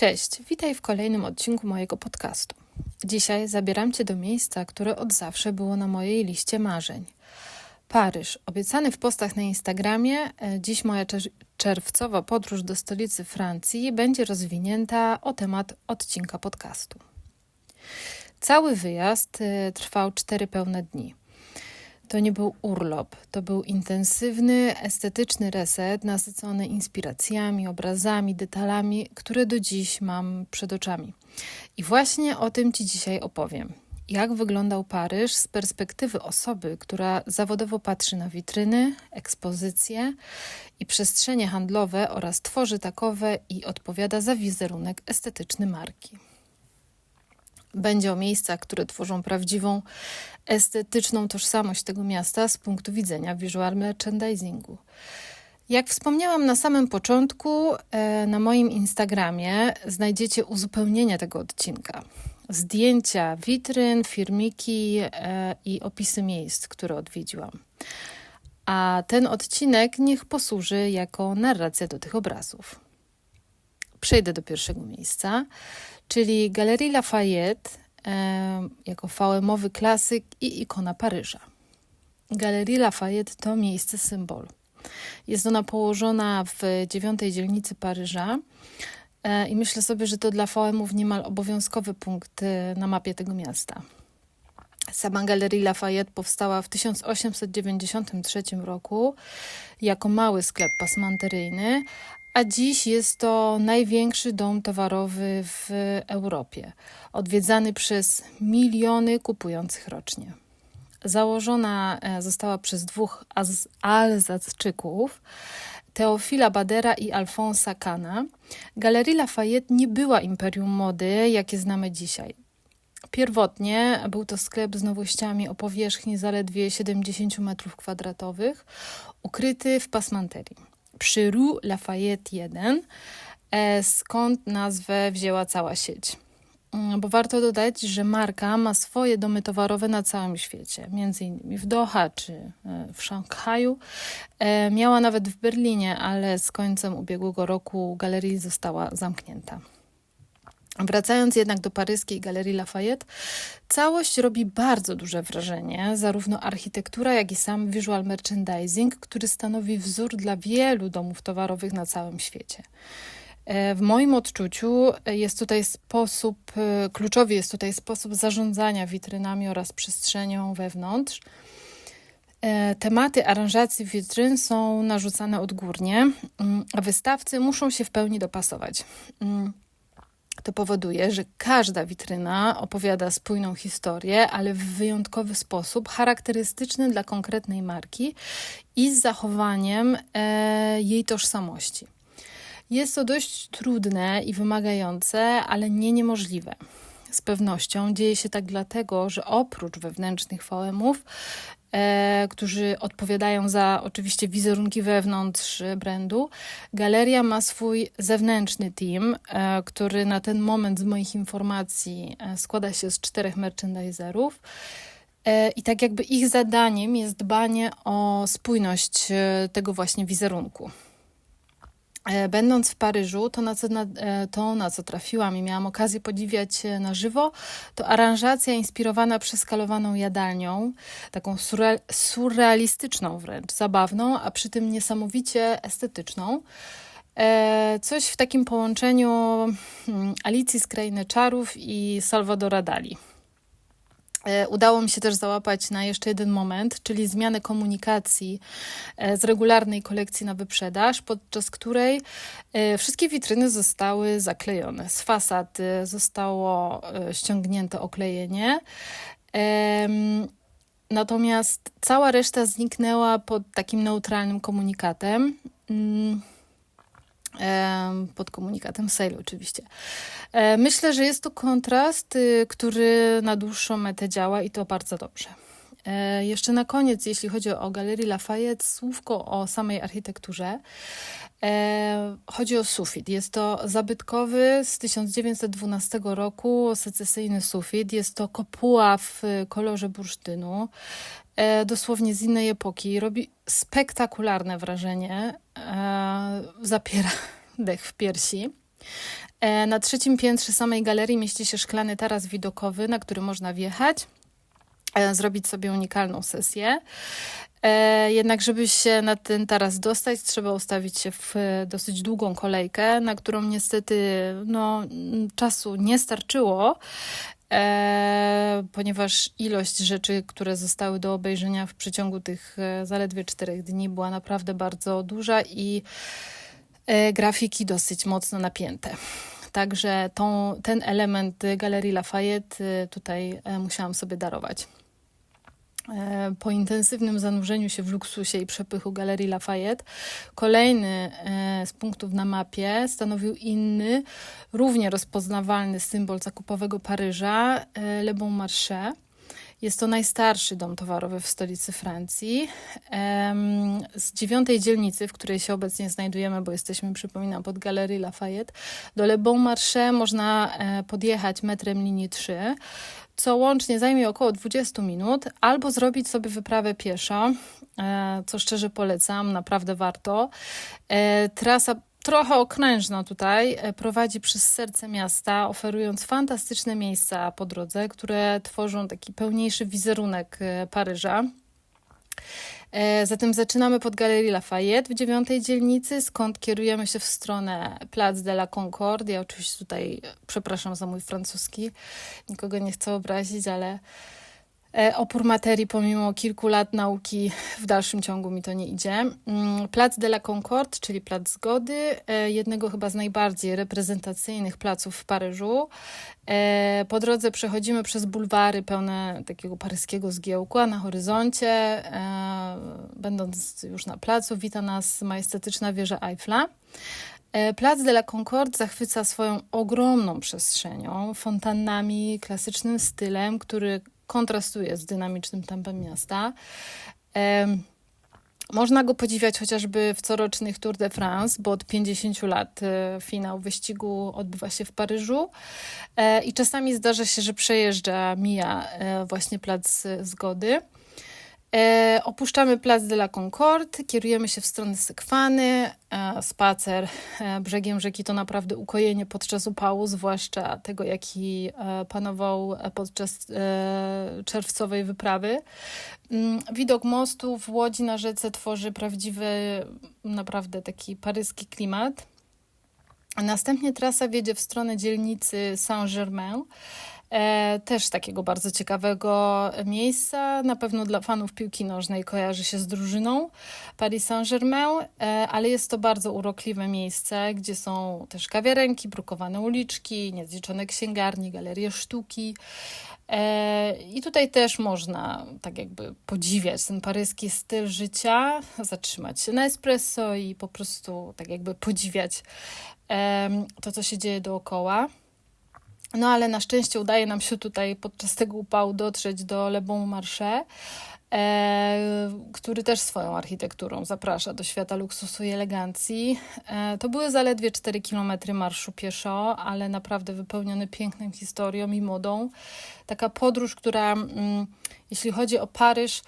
Cześć, witaj w kolejnym odcinku mojego podcastu. Dzisiaj zabieram Cię do miejsca, które od zawsze było na mojej liście marzeń. Paryż, obiecany w postach na Instagramie, e, dziś moja czerwcowa podróż do stolicy Francji będzie rozwinięta o temat odcinka podcastu. Cały wyjazd e, trwał cztery pełne dni. To nie był urlop, to był intensywny, estetyczny reset nasycony inspiracjami, obrazami, detalami, które do dziś mam przed oczami. I właśnie o tym Ci dzisiaj opowiem. Jak wyglądał Paryż z perspektywy osoby, która zawodowo patrzy na witryny, ekspozycje i przestrzenie handlowe oraz tworzy takowe i odpowiada za wizerunek estetyczny marki. Będzie o miejscach, które tworzą prawdziwą estetyczną tożsamość tego miasta z punktu widzenia visual merchandisingu. Jak wspomniałam na samym początku, e, na moim Instagramie znajdziecie uzupełnienie tego odcinka. Zdjęcia witryn, firmiki e, i opisy miejsc, które odwiedziłam. A ten odcinek niech posłuży jako narracja do tych obrazów. Przejdę do pierwszego miejsca, czyli Galerii Lafayette jako VM-owy klasyk i ikona Paryża. Galerii Lafayette to miejsce symbol. Jest ona położona w dziewiątej dzielnicy Paryża e, i myślę sobie, że to dla VM-ów niemal obowiązkowy punkt e, na mapie tego miasta. Sama Galerii Lafayette powstała w 1893 roku jako mały sklep pasmanteryjny, a dziś jest to największy dom towarowy w Europie, odwiedzany przez miliony kupujących rocznie. Założona e, została przez dwóch Alzacczyków, Teofila Badera i Alfonsa Kana. Galerii Lafayette nie była imperium mody, jakie znamy dzisiaj. Pierwotnie był to sklep z nowościami o powierzchni zaledwie 70 m2, ukryty w pasmanterii przy Rue Lafayette 1, e, skąd nazwę wzięła cała sieć. Mm, bo warto dodać, że marka ma swoje domy towarowe na całym świecie, między innymi w Doha czy e, w Szanghaju. E, miała nawet w Berlinie, ale z końcem ubiegłego roku galerii została zamknięta. Wracając jednak do paryskiej Galerii Lafayette, całość robi bardzo duże wrażenie, zarówno architektura, jak i sam visual merchandising, który stanowi wzór dla wielu domów towarowych na całym świecie. E, w moim odczuciu jest tutaj sposób, e, kluczowy jest tutaj sposób zarządzania witrynami oraz przestrzenią wewnątrz. E, tematy aranżacji witryn są narzucane odgórnie, mm, a wystawcy muszą się w pełni dopasować. To powoduje, że każda witryna opowiada spójną historię, ale w wyjątkowy sposób, charakterystyczny dla konkretnej marki i z zachowaniem e, jej tożsamości. Jest to dość trudne i wymagające, ale nie niemożliwe. Z pewnością dzieje się tak dlatego, że oprócz wewnętrznych e, którzy odpowiadają za oczywiście wizerunki wewnątrz brandu. Galeria ma swój zewnętrzny team, e, który na ten moment z moich informacji e, składa się z czterech merchandiserów. E, I tak jakby ich zadaniem jest dbanie o spójność e, tego właśnie wizerunku. E, będąc w Paryżu, to na, co, na, e, to na co trafiłam i miałam okazję podziwiać e, na żywo, to aranżacja inspirowana przeskalowaną jadalnią, taką surrealistyczną wręcz, zabawną, a przy tym niesamowicie estetyczną. Coś w takim połączeniu hmm, Alicji z Krainy Czarów i Salvadora Dali. E, udało mi się też załapać na jeszcze jeden moment, czyli zmianę komunikacji e, z regularnej kolekcji na wyprzedaż, podczas której e, wszystkie witryny zostały zaklejone. Z fasad zostało ściągnięte oklejenie. Natomiast cała reszta zniknęła pod takim neutralnym komunikatem. Pod komunikatem sale oczywiście. E, myślę, że jest to kontrast, y, który na dłuższą metę działa i to bardzo dobrze. E, jeszcze na koniec, jeśli chodzi o Galerię Lafayette, słówko o samej architekturze. E, chodzi o sufit. Jest to zabytkowy z 1912 roku secesyjny sufit. Jest to kopuła w kolorze bursztynu, dosłownie z innej epoki. Robi spektakularne wrażenie. Zapiera dech w piersi. E, Na trzecim piętrze samej galerii mieści się szklany taras widokowy, na który można wjechać, e, zrobić sobie unikalną sesję. E, Jednak, żeby się na ten taras dostać, trzeba ustawić się w e, dosyć długą kolejkę, na którą niestety no, czasu nie starczyło, e, ponieważ ilość rzeczy, które zostały do obejrzenia w przeciągu tych e, zaledwie czterech dni była naprawdę bardzo duża i e, grafiki dosyć mocno napięte. Także tą, ten element Galerii Lafayette e, tutaj e, musiałam sobie darować. E, Po intensywnym zanurzeniu się w luksusie i przepychu Galerii Lafayette, kolejny e, z punktów na mapie stanowił inny, równie rozpoznawalny symbol zakupowego Paryża, e, Le Bon Marché. Jest to najstarszy dom towarowy w stolicy Francji. Z dziewiątej dzielnicy, w której się obecnie znajdujemy, bo jesteśmy, przypominam, pod Galerii Lafayette, do Le Bon Marché można podjechać metrem linii 3 co łącznie zajmie około 20 minut, albo zrobić sobie wyprawę pieszo, e, co szczerze polecam, naprawdę warto. E, Trasa trochę okrężna tutaj e, prowadzi przez serce miasta, oferując fantastyczne miejsca po drodze, które tworzą taki pełniejszy wizerunek Paryża. E, Zatem zaczynamy pod Galerii Lafayette w dziewiątej dzielnicy, skąd kierujemy się w stronę Place de la Concorde. Ja oczywiście tutaj e, przepraszam za mój francuski, nikogo nie chcę obrazić, ale opór materii pomimo kilku lat nauki w dalszym ciągu mi to nie idzie. Mm, Place de la Concorde, czyli Plac Zgody, e, jednego chyba z najbardziej reprezentacyjnych placów w Paryżu. E, Po drodze przechodzimy przez bulwary pełne takiego paryskiego zgiełku, a na horyzoncie, e, będąc już na placu, wita nas majestatyczna wieża Eiffla. E, Plac de la Concorde zachwyca swoją ogromną przestrzenią, fontannami, klasycznym stylem, który kontrastuje z dynamicznym tempem miasta. Można go podziwiać chociażby w corocznych Tour de France, bo od 50 lat e, finał wyścigu odbywa się w Paryżu. E, I czasami zdarza się, że przejeżdża, mija e, właśnie Plac Zgody. E, opuszczamy Place de la Concorde, kierujemy się w stronę Sekwany. E, spacer e, brzegiem rzeki to naprawdę ukojenie podczas upału, zwłaszcza tego, jaki panował podczas czerwcowej wyprawy. Mm, Widok mostu w Łodzi na rzece tworzy prawdziwy, naprawdę taki paryski klimat. Następnie trasa wiedzie w stronę dzielnicy Saint-Germain. E, też takiego bardzo ciekawego miejsca. Na pewno dla fanów piłki nożnej kojarzy się z drużyną Paris Saint-Germain, e, ale jest to bardzo urokliwe miejsce, gdzie są też kawiarenki, brukowane uliczki, niezliczone księgarnie, galerie sztuki. E, I tutaj też można tak jakby podziwiać ten paryski styl życia, zatrzymać się na espresso i po prostu tak jakby podziwiać to, co się dzieje dookoła. No ale na szczęście udaje nam się tutaj podczas tego upału dotrzeć do Le Bon Marché, e, który też swoją architekturą zaprasza do świata luksusu i elegancji. E, to były zaledwie 4 km marszu pieszo, ale naprawdę wypełniony piękną historią i modą. Taka podróż, która mm, jeśli chodzi o Paryż,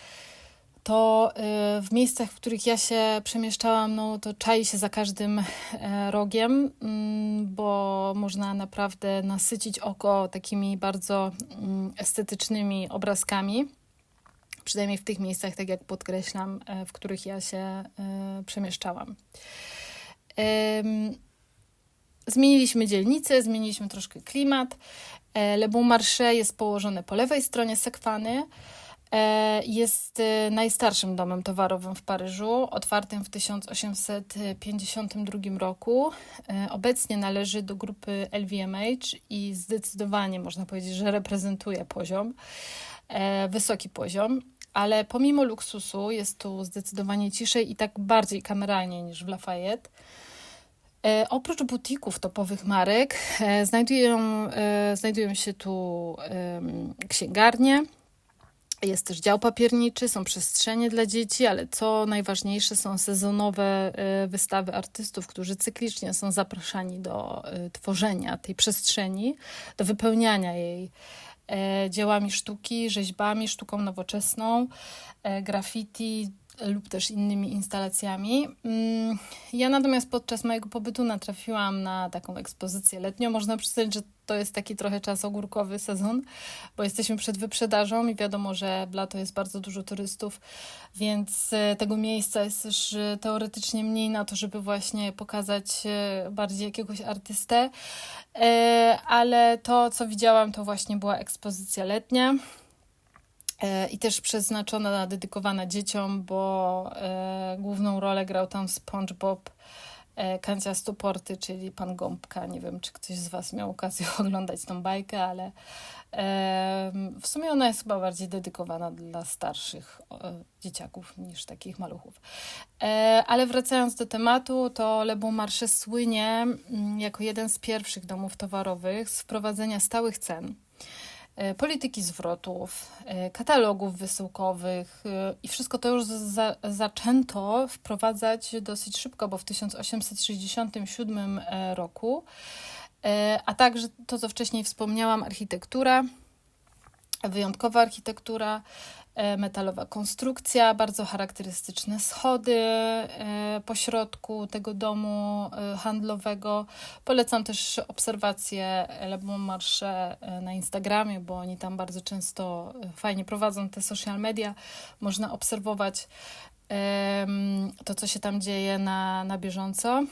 to y, w miejscach, w których ja się przemieszczałam, no to czai się za każdym e, rogiem, mm, bo można naprawdę nasycić oko takimi bardzo mm, estetycznymi obrazkami. Przynajmniej w tych miejscach, tak jak podkreślam, e, w których ja się e, przemieszczałam. Em, Zmieniliśmy dzielnicę, zmieniliśmy troszkę klimat. Le Bon Marché jest położone po lewej stronie Sekwany. E, Jest e, najstarszym domem towarowym w Paryżu, otwartym w 1852 roku. E, Obecnie należy do grupy LVMH i zdecydowanie można powiedzieć, że reprezentuje poziom, wysoki poziom. Ale pomimo luksusu jest tu zdecydowanie ciszej i tak bardziej kameralnie niż w Lafayette. Oprócz butików topowych marek znajdują, znajdują się tu księgarnie, jest też dział papierniczy, są przestrzenie dla dzieci, ale co najważniejsze, są sezonowe e, wystawy artystów, którzy cyklicznie są zapraszani do e, tworzenia tej przestrzeni, do wypełniania jej e, dziełami sztuki, rzeźbami, sztuką nowoczesną, e, graffiti, lub też innymi instalacjami. Mm, ja natomiast podczas mojego pobytu natrafiłam na taką ekspozycję letnią. Można przyznać, że to jest taki trochę czas ogórkowy sezon, bo jesteśmy przed wyprzedażą i wiadomo, że w lato jest bardzo dużo turystów, więc e, tego miejsca jest też e, teoretycznie mniej na to, żeby właśnie pokazać e, bardziej jakiegoś artystę. Ale to, co widziałam, to właśnie była ekspozycja letnia. E, i też przeznaczona, dedykowana dzieciom, bo e, główną rolę grał tam SpongeBob e, Kancia Stuporty, czyli pan Gąbka. Nie wiem, czy ktoś z Was miał okazję oglądać tą bajkę, ale w sumie ona jest chyba bardziej dedykowana dla starszych dzieciaków niż takich maluchów. Ale wracając do tematu, to Le Bon Marché słynie mm, jako jeden z pierwszych domów towarowych z wprowadzenia stałych cen polityki zwrotów, e, katalogów wysyłkowych e, i wszystko to już za, zaczęto wprowadzać dosyć szybko, bo w 1867 roku, a także to, co wcześniej wspomniałam, architektura, wyjątkowa architektura, E, metalowa konstrukcja, bardzo charakterystyczne schody e, po środku tego domu e, handlowego. Polecam też obserwacje Le Bon na Instagramie, bo oni tam bardzo często fajnie prowadzą te social media. Można obserwować to, co się tam dzieje na, na bieżąco.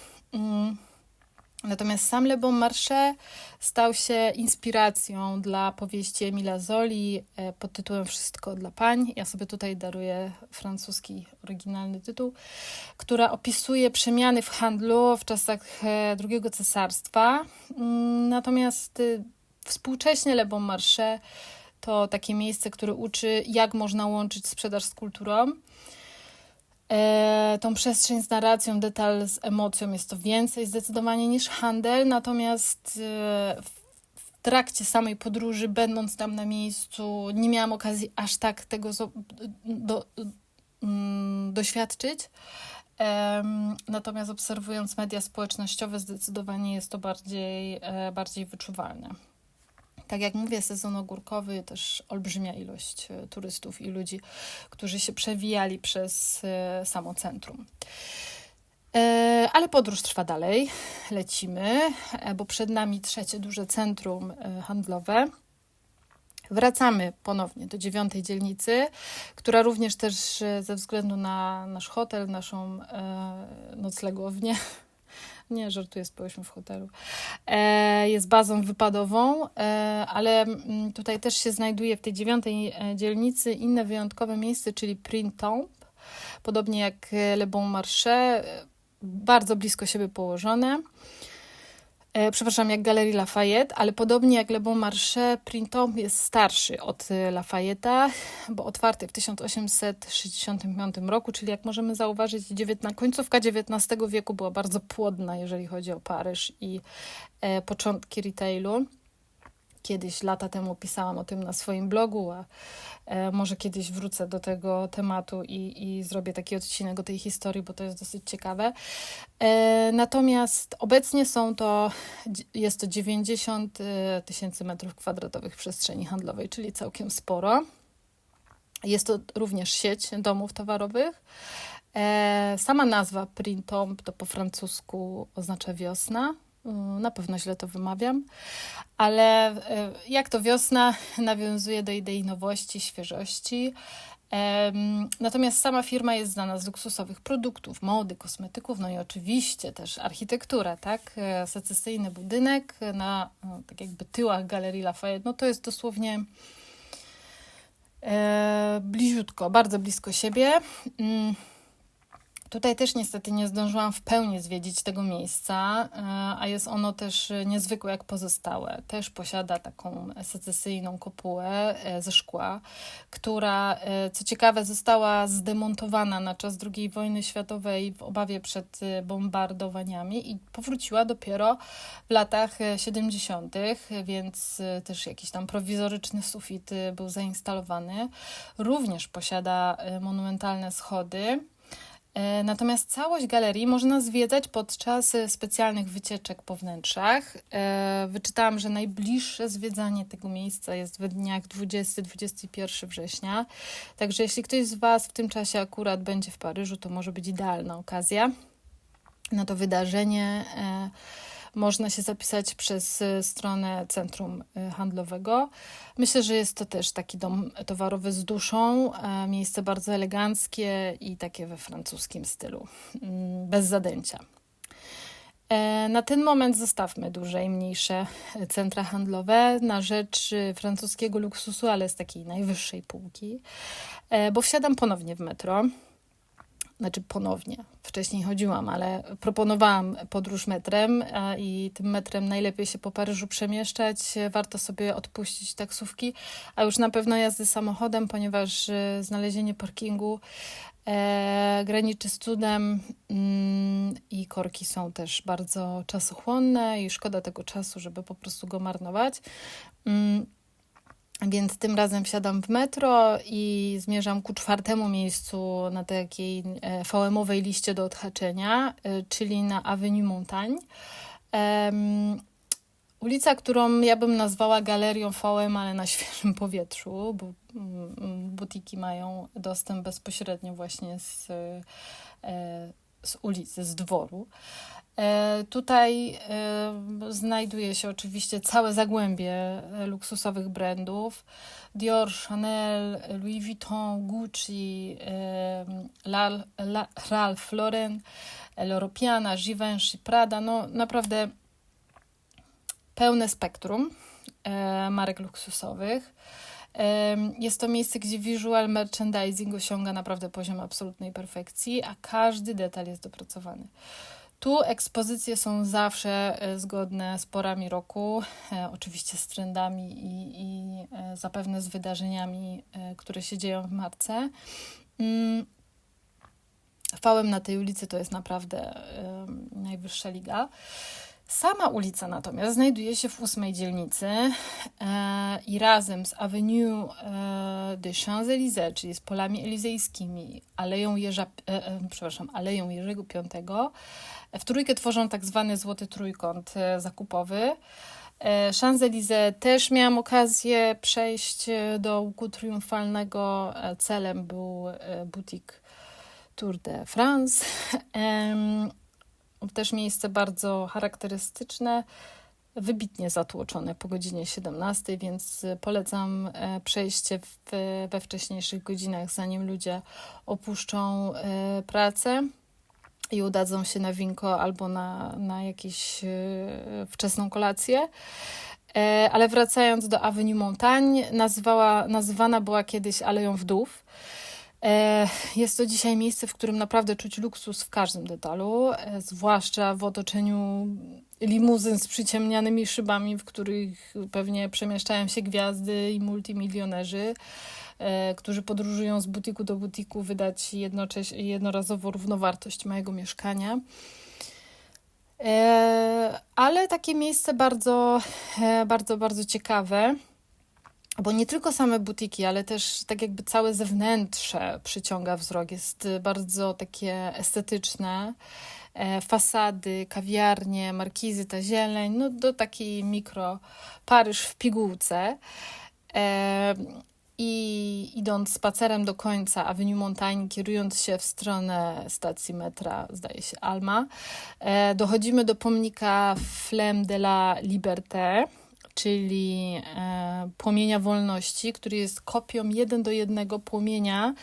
Natomiast sam Le Bon Marché stał się inspiracją dla powieści Emila Zoli e, pod tytułem Wszystko dla pań. Ja sobie tutaj daruję francuski oryginalny tytuł, która opisuje przemiany w handlu w czasach e, II cesarstwa. Mm, natomiast y, współcześnie Le Bon Marché to takie miejsce, które uczy, jak można łączyć sprzedaż z kulturą tą przestrzeń z narracją, detal z emocją. Jest to więcej zdecydowanie niż handel, natomiast e, w trakcie samej podróży, będąc tam na miejscu, nie miałam okazji aż tak tego do, mm, doświadczyć. Natomiast obserwując media społecznościowe, zdecydowanie jest to bardziej, e, bardziej wyczuwalne tak jak mówię, sezon ogórkowy, też olbrzymia ilość e, turystów i ludzi, którzy się przewijali przez e, samo centrum. E, ale podróż trwa dalej, lecimy, bo przed nami trzecie duże centrum handlowe. Wracamy ponownie do dziewiątej dzielnicy, która również też ze względu na nasz hotel, naszą noclegownię, nie, żartuję, spłyśmy w hotelu. E, jest bazą wypadową, e, ale mm, tutaj też się znajduje w tej dziewiątej e, dzielnicy inne wyjątkowe miejsce, czyli Printemps. Podobnie jak Le Bon Marché, bardzo blisko siebie położone przepraszam, jak Galerii Lafayette, ale podobnie jak Le Bon Marché, Printemps jest starszy od e, Lafayette'a, bo otwarty w 1865 roku, czyli jak możemy zauważyć, końcówka XIX wieku była bardzo płodna, jeżeli chodzi o Paryż i e, początki retailu. Kiedyś, lata temu pisałam o tym na swoim blogu, a e, może kiedyś wrócę do tego tematu i, i zrobię taki odcinek o tej historii, bo to jest dosyć ciekawe. E, natomiast obecnie są to, jest to 90 e, tysięcy metrów kwadratowych przestrzeni handlowej, czyli całkiem sporo. Jest to również sieć domów towarowych. Sama nazwa Printemps to po francusku oznacza wiosna, na pewno źle to wymawiam, ale e, jak to wiosna nawiązuje do idei nowości, świeżości. Natomiast sama firma jest znana z luksusowych produktów, mody, kosmetyków, no i oczywiście też architektura, tak? E, secesyjny budynek na no, tak jakby tyłach Galerii Lafayette, no to jest dosłownie bliziutko, bardzo blisko siebie. Tutaj też niestety nie zdążyłam w pełni zwiedzić tego miejsca, e, a jest ono też niezwykłe jak pozostałe. Też posiada taką secesyjną kopułę e, ze szkła, która e, co ciekawe została zdemontowana na czas II wojny światowej w obawie przed bombardowaniami i powróciła dopiero w latach 70., więc też jakiś tam prowizoryczny sufit był zainstalowany. Również posiada monumentalne schody Natomiast całość galerii można zwiedzać podczas e, specjalnych wycieczek po wnętrzach. E, Wyczytałam, że najbliższe zwiedzanie tego miejsca jest w dniach 20-21 września. Także jeśli ktoś z Was w tym czasie akurat będzie w Paryżu, to może być idealna okazja na to wydarzenie. E, Można się zapisać przez e, stronę centrum e, handlowego. Myślę, że jest to też taki dom towarowy z duszą, e, miejsce bardzo eleganckie i takie we francuskim stylu, mm, bez zadęcia. E, Na ten moment zostawmy duże i mniejsze centra handlowe na rzecz e, francuskiego luksusu, ale z takiej najwyższej półki, e, bo wsiadam ponownie w metro. Znaczy ponownie, wcześniej chodziłam, ale proponowałam podróż metrem i tym metrem najlepiej się po Paryżu przemieszczać. Warto sobie odpuścić taksówki, a już na pewno jazdy samochodem, ponieważ e, znalezienie parkingu e, graniczy z cudem mm, i korki są też bardzo czasochłonne i szkoda tego czasu, żeby po prostu go marnować. Mm, więc tym razem wsiadam w metro i zmierzam ku czwartemu miejscu na takiej e, VM-owej liście do odhaczenia, e, czyli na Avenue Montagne. Em, Ulica, którą ja bym nazwała galerią VM, ale na świeżym powietrzu, bo mm, butiki mają dostęp bezpośrednio właśnie z, e, z ulicy, z dworu. E, Tutaj e, znajduje się oczywiście całe zagłębie e, luksusowych brandów. Dior, Chanel, Louis Vuitton, Gucci, Ralph Lauren, L'Europiana, Givenchy, Prada. No naprawdę pełne spektrum marek luksusowych. Jest to miejsce, gdzie visual merchandising osiąga naprawdę poziom absolutnej perfekcji, a każdy detal jest dopracowany. Tu ekspozycje są zawsze e, zgodne z porami roku, e, oczywiście z trendami i, i e, zapewne z wydarzeniami, które się dzieją w marce. Mm, Fałem na tej ulicy to jest naprawdę najwyższa liga. Sama ulica natomiast znajduje się w ósmej dzielnicy i razem z Avenue e, des Champs-Élysées, czyli z polami elizejskimi, Aleją, e, przepraszam, Aleją Jerzego V, w trójkę tworzą tak zwany złoty trójkąt e, zakupowy. E, Champs-Élysées też miałam okazję przejść e, do łuku triumfalnego. E, Celem był e, butik Tour de France. Też miejsce bardzo charakterystyczne, wybitnie zatłoczone po godzinie 17, więc polecam e, przejście w, we wcześniejszych godzinach, zanim ludzie opuszczą e, pracę i udadzą się na winko albo na, na jakąś e, wczesną kolację. E, Ale wracając do Avenue Montagne, nazwała, nazywana była kiedyś Aleją Wdów. E, Jest to dzisiaj miejsce, w którym naprawdę czuć luksus w każdym detalu, zwłaszcza w otoczeniu limuzyn z przyciemnianymi szybami, w których pewnie przemieszczają się gwiazdy i multimilionerzy, którzy podróżują z butiku do butiku, wydać jednocześnie, jednorazowo równowartość mojego mieszkania. E, Ale takie miejsce bardzo, e, bardzo, bardzo ciekawe. Bo nie tylko same butiki, ale też tak jakby całe zewnętrze przyciąga wzrok. Jest bardzo takie estetyczne. E, Fasady, kawiarnie, markizy, ta zieleń, no do takiej mikro Paryż w pigułce. I idąc spacerem do końca Avenue Montagne, kierując się w stronę stacji metra, zdaje się Alma, e, dochodzimy do pomnika Flemme de la Liberté, czyli e, płomienia wolności, który jest kopią jeden do jednego płomienia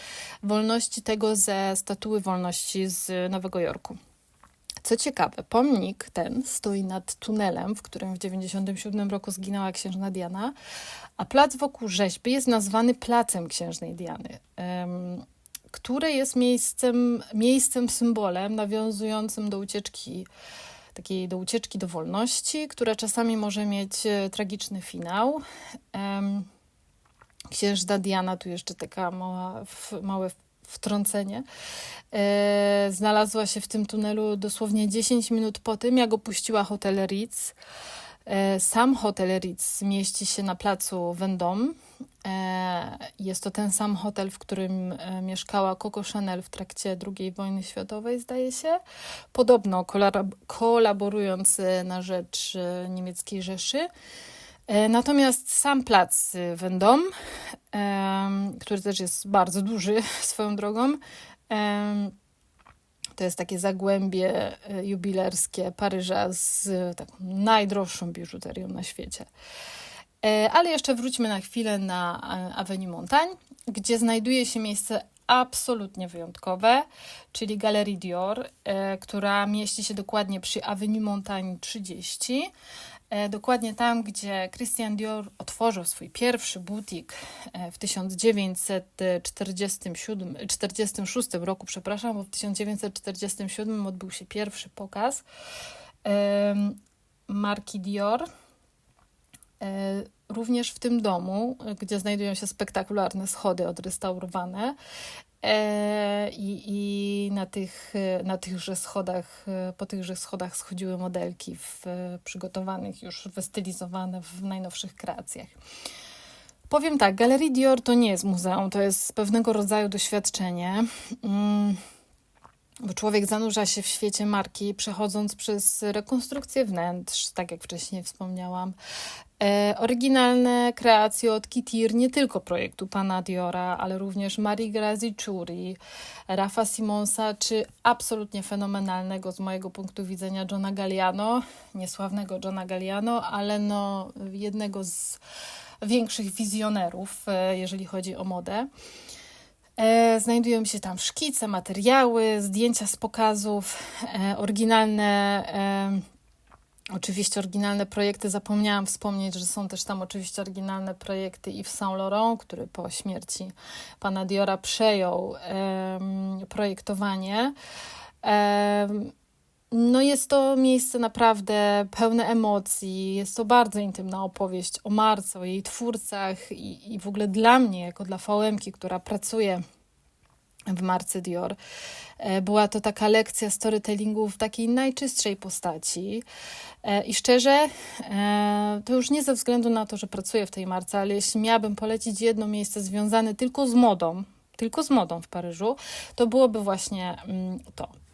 wolności tego ze statuły wolności z Nowego Jorku. Co ciekawe, pomnik ten stoi nad tunelem, w którym w 1997 roku zginęła księżna Diana, a plac wokół rzeźby jest nazwany Placem Księżnej Diany, które jest miejscem, miejscem symbolem nawiązującym do ucieczki takiej do ucieczki do wolności, która czasami może mieć e, tragiczny finał. Księżna Diana, tu jeszcze taka mała, małe wtrącenie, e, znalazła się w tym tunelu dosłownie 10 minut po tym, jak opuściła hotel Ritz. E, sam hotel Ritz mieści się na placu Vendôme. E, jest to ten sam hotel, w którym mieszkała Coco Chanel w trakcie II wojny światowej, zdaje się. Podobno kolaborując na rzecz niemieckiej Rzeszy. Natomiast sam plac Vendôme, który też jest bardzo duży swoją drogą, to jest takie zagłębie e, jubilerskie Paryża z taką najdroższą biżuterią na świecie. E, ale jeszcze wróćmy na chwilę na e, Avenue Montagne, gdzie znajduje się miejsce absolutnie wyjątkowe, czyli Galerie Dior, która mieści się dokładnie przy Avenue Montagne 30. E, dokładnie tam, gdzie Christian Dior otworzył swój pierwszy butik e, w 1946 roku, przepraszam, bo w 1947 odbył się pierwszy pokaz marki Dior. E, również w tym domu, gdzie znajdują się spektakularne schody odrestaurowane, I, I na, tych, na tychże schodach, po tychże schodach schodziły modelki w, przygotowanych, już wystylizowane w najnowszych kreacjach. Powiem tak, Galerii Dior to nie jest muzeum, to jest pewnego rodzaju doświadczenie. Bo człowiek zanurza się w świecie marki, przechodząc przez rekonstrukcję wnętrz, tak jak wcześniej wspomniałam, E, oryginalne kreacje od Kitir, nie tylko projektu pana Diora, ale również Marii Grazi Churi, Rafa Simonsa, czy absolutnie fenomenalnego z mojego punktu widzenia Johna Galliano, niesławnego Johna Galliano, ale no jednego z większych wizjonerów, e, jeżeli chodzi o modę. E, znajdują się tam szkice, materiały, zdjęcia z pokazów, e, oryginalne Oczywiście oryginalne projekty, zapomniałam wspomnieć, że są też tam oczywiście oryginalne projekty Yves Saint Laurent, który po śmierci pana Diora przejął projektowanie. No jest to miejsce naprawdę pełne emocji, jest to bardzo intymna opowieść o Marce, o jej twórcach i, i w ogóle dla mnie, jako dla vm która pracuje w marce Dior. E, była to taka lekcja storytellingu w takiej najczystszej postaci. E, I szczerze, e, to już nie ze względu na to, że pracuję w tej marce, ale jeśli miałabym polecić jedno miejsce związane tylko z modą, tylko z modą w Paryżu, to byłoby właśnie mm, to.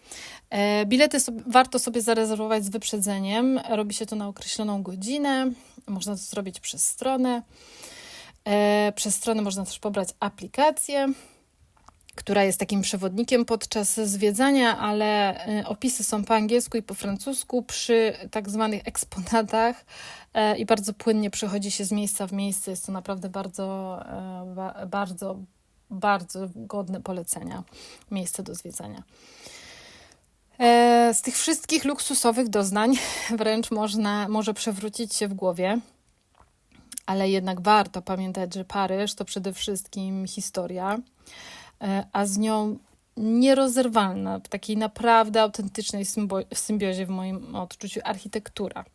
Bilety sobie, warto sobie zarezerwować z wyprzedzeniem. Robi się to na określoną godzinę. Można to zrobić przez stronę. Przez stronę można też pobrać aplikację która jest takim przewodnikiem podczas zwiedzania, ale y, opisy są po angielsku i po francusku przy tak zwanych eksponatach e, i bardzo płynnie przechodzi się z miejsca w miejsce. Jest to naprawdę bardzo, e, bardzo, bardzo godne polecenia, miejsce do zwiedzania. E, z tych wszystkich luksusowych doznań wręcz można, może przewrócić się w głowie, ale jednak warto pamiętać, że Paryż to przede wszystkim historia. E, a z nią nierozerwalna, w takiej naprawdę autentycznej symbiozie w moim odczuciu architektura.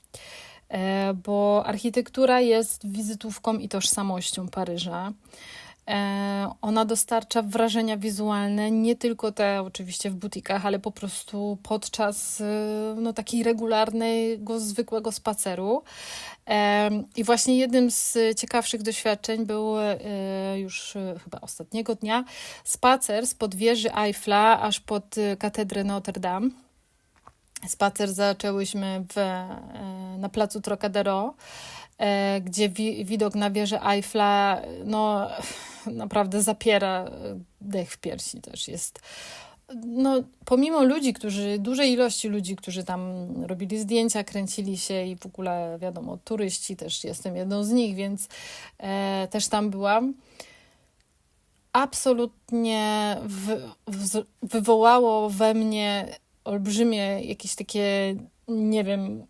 E, bo architektura jest wizytówką i tożsamością Paryża. E, ona dostarcza wrażenia wizualne, nie tylko te oczywiście w butikach, ale po prostu podczas e, no, takiej regularnego, zwykłego spaceru. E, I właśnie jednym z ciekawszych doświadczeń był już chyba ostatniego dnia spacer z podwieży Eiffla aż pod katedrę Notre Dame. Spacer zaczęłyśmy w, na placu Trocadero, gdzie wi widok na wieżę Eiffla no, naprawdę zapiera dech w piersi też jest. No, pomimo ludzi, którzy, dużej ilości ludzi, którzy tam robili zdjęcia, kręcili się i w ogóle, wiadomo, turyści też jestem jedną z nich, więc e, też tam byłam. Absolutnie wywołało we mnie olbrzymie jakieś takie, nie wiem,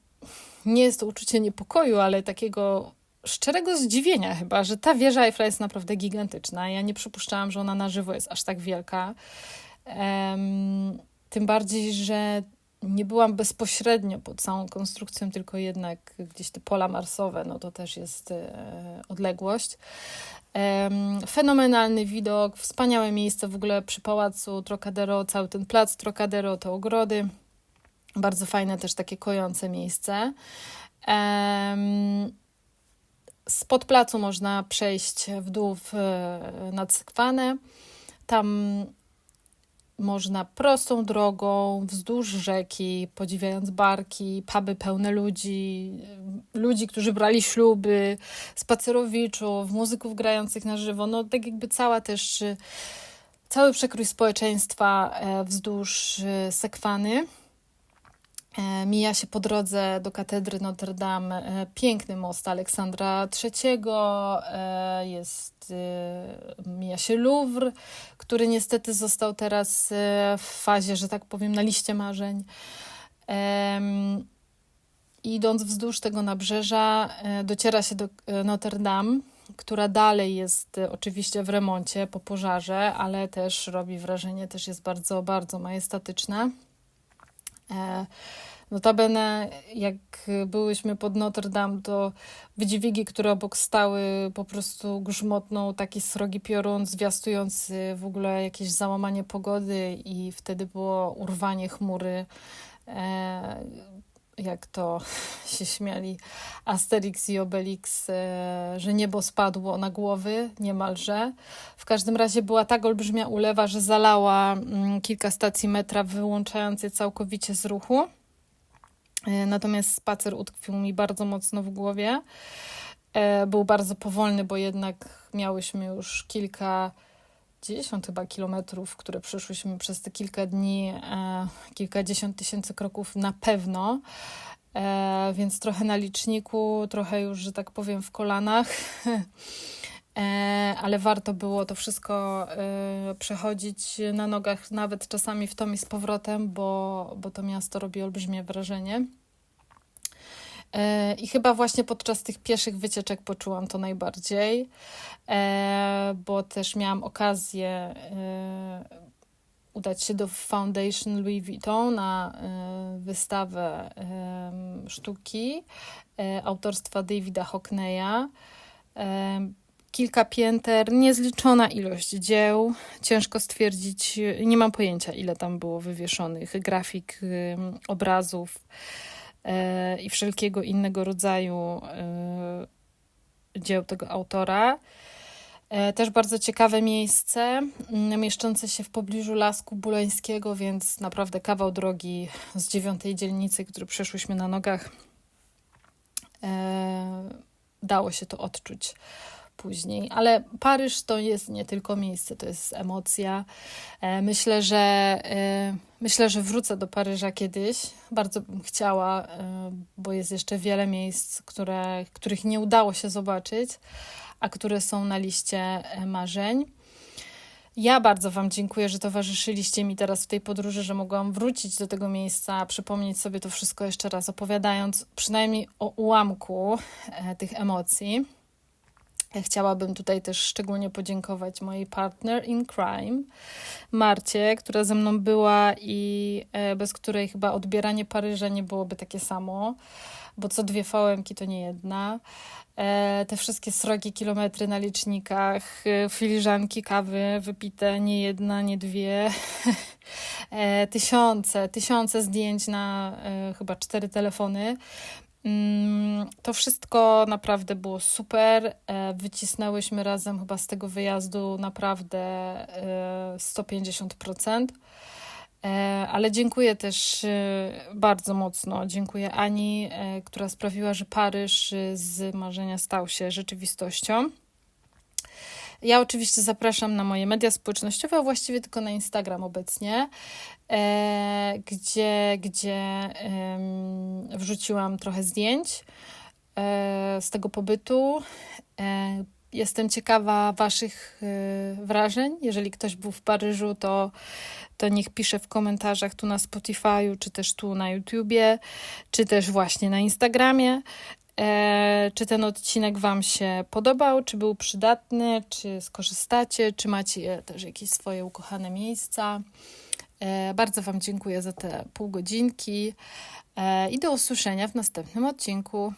nie jest to uczucie niepokoju, ale takiego szczerego zdziwienia chyba, że ta wieża Eiffla jest naprawdę gigantyczna. Ja nie przypuszczałam, że ona na żywo jest aż tak wielka. Um, tym bardziej, że nie byłam bezpośrednio pod całą konstrukcją, tylko jednak gdzieś te pola marsowe, no to też jest e, odległość. fenomenalny widok, wspaniałe miejsce w ogóle przy pałacu Trocadero, cały ten plac Trocadero, te ogrody. Bardzo fajne też takie kojące miejsce. Spod placu można przejść w dół w, nad Sekwanę. Tam można prostą drogą, wzdłuż rzeki, podziwiając barki, puby pełne ludzi, ludzi, którzy brali śluby, spacerowiczów, muzyków grających na żywo. No tak jakby cała też, cały przekrój społeczeństwa e, wzdłuż e, Sekwany. E, mija się po drodze do katedry Notre Dame piękny most Aleksandra III, jest, mija się Louvre, który niestety został teraz w fazie, że tak powiem, na liście marzeń. Idąc wzdłuż tego nabrzeża, dociera się do Notre Dame, która dalej jest oczywiście w remoncie po pożarze, ale też robi wrażenie, też jest bardzo, bardzo majestatyczna. Notabene, jak byłyśmy pod Notre Dame, to wydźwigi, które obok stały, po prostu grzmotną taki srogi piorun, zwiastujący w ogóle jakieś załamanie pogody i wtedy było urwanie chmury, e, jak to się śmiali Asterix i Obelix, e, że niebo spadło na głowy niemalże. W każdym razie była tak olbrzymia ulewa, że zalała mm, kilka stacji metra, wyłączając je całkowicie z ruchu. E, natomiast spacer utkwił mi bardzo mocno w głowie. E, był bardzo powolny, bo jednak miałyśmy już kilka dziesiąt chyba kilometrów, które przeszłyśmy przez te kilka dni, e, kilkadziesiąt tysięcy kroków na pewno, więc trochę na liczniku, trochę już, że tak powiem, w kolanach. ale warto było to wszystko przechodzić na nogach, nawet czasami w tom i z powrotem, bo, bo to miasto robi olbrzymie wrażenie. E, I chyba właśnie podczas tych pieszych wycieczek poczułam to najbardziej, e, bo też miałam okazję e, udać się do Foundation Louis Vuitton na wystawę sztuki autorstwa Davida Hockneya. Kilka pięter, niezliczona ilość dzieł. Ciężko stwierdzić, nie mam pojęcia, ile tam było wywieszonych grafik, obrazów i wszelkiego innego rodzaju e, dzieł tego autora. E, też bardzo ciekawe miejsce, mm, mieszczące się w pobliżu Lasku Buleńskiego, więc naprawdę kawał drogi z dziewiątej dzielnicy, który przeszłyśmy na nogach. Dało się to odczuć później. Ale Paryż to jest nie tylko miejsce, to jest emocja. E, myślę, że e, myślę, że wrócę do Paryża kiedyś. Bardzo bym chciała, e, bo jest jeszcze wiele miejsc, które, których nie udało się zobaczyć, a które są na liście marzeń. Ja bardzo Wam dziękuję, że towarzyszyliście mi teraz w tej podróży, że mogłam wrócić do tego miejsca, przypomnieć sobie to wszystko jeszcze raz, opowiadając przynajmniej o ułamku tych emocji. Chciałabym tutaj też szczególnie podziękować mojej partner in crime, Marcie, która ze mną była i e, bez której chyba odbieranie Paryża nie byłoby takie samo, bo co dwie fałemki to nie jedna. E, te wszystkie srogie kilometry na licznikach, e, filiżanki kawy wypite, nie jedna, nie dwie, tysiące, tysiące zdjęć na chyba cztery telefony. Mm, to wszystko naprawdę było super. E, wycisnęłyśmy razem chyba z tego wyjazdu naprawdę 150%. E, e, ale dziękuję też bardzo mocno. Dziękuję Ani, która sprawiła, że Paryż z marzenia stał się rzeczywistością. Ja oczywiście zapraszam na moje media społecznościowe, a właściwie tylko na Instagram obecnie, e, gdzie, gdzie wrzuciłam trochę zdjęć e, z tego pobytu. E, jestem ciekawa Waszych wrażeń. Jeżeli ktoś był w Paryżu, to, to niech pisze w komentarzach tu na Spotify'u, czy też tu na YouTubie, czy też właśnie na Instagramie. E, czy ten odcinek Wam się podobał, czy był przydatny, czy skorzystacie, czy macie też jakieś swoje ukochane miejsca. E, bardzo Wam dziękuję za te pół godzinki e, i do usłyszenia w następnym odcinku.